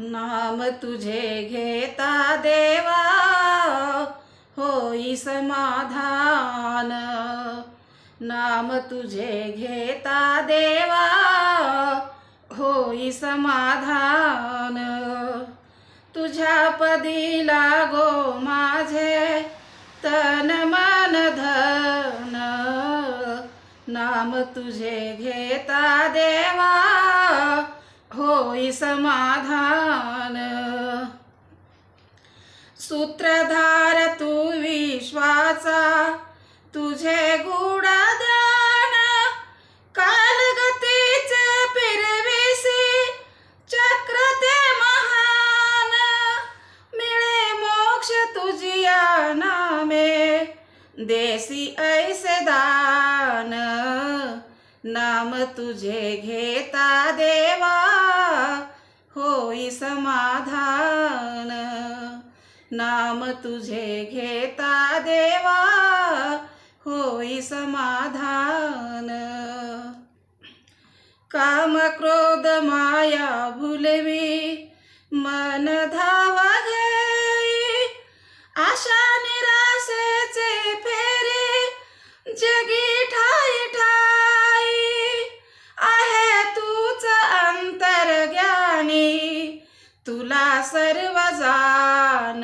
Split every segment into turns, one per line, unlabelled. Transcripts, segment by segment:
नाम तुझे घेता देवा होई समाधान. नाम तुझे घेता देवा होई समाधान. तुझ्या पदी लागो माझे तन मन धन. नाम तुझे घेता देवा होई समाधान। सूत्रधार तू विश्वाचा तुझे गुणदान कालगतीचे फिरविसी चक्र ते महान। मिळे मोक्ष तुझिया नामे देसी ऐसे दान। नाम तुझे घेता देव। नाम तुझे घेता देवा होई समाधान. काम क्रोध माया भुलवी ध्यान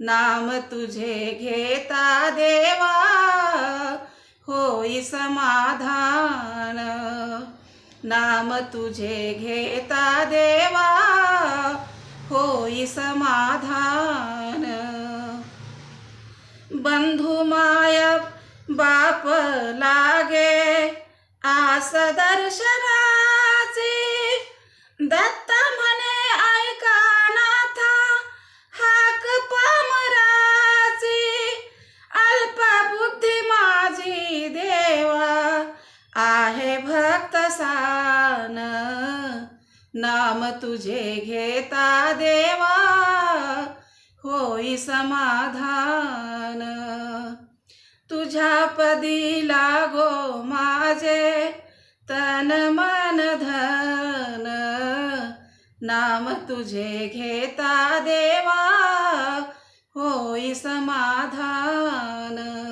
नाम तुझे घेता देवा. होई समाधान. नाम तुझे घेता देवा. होई समाधान. बंधू माय बाप लागे. आस दर्शना भक्त सान नाम तुझे घेता देवा होई समाधान. तुझ्या पदी लागो माझे तन मन धन. नाम तुझे घेता देवा होई समाधान.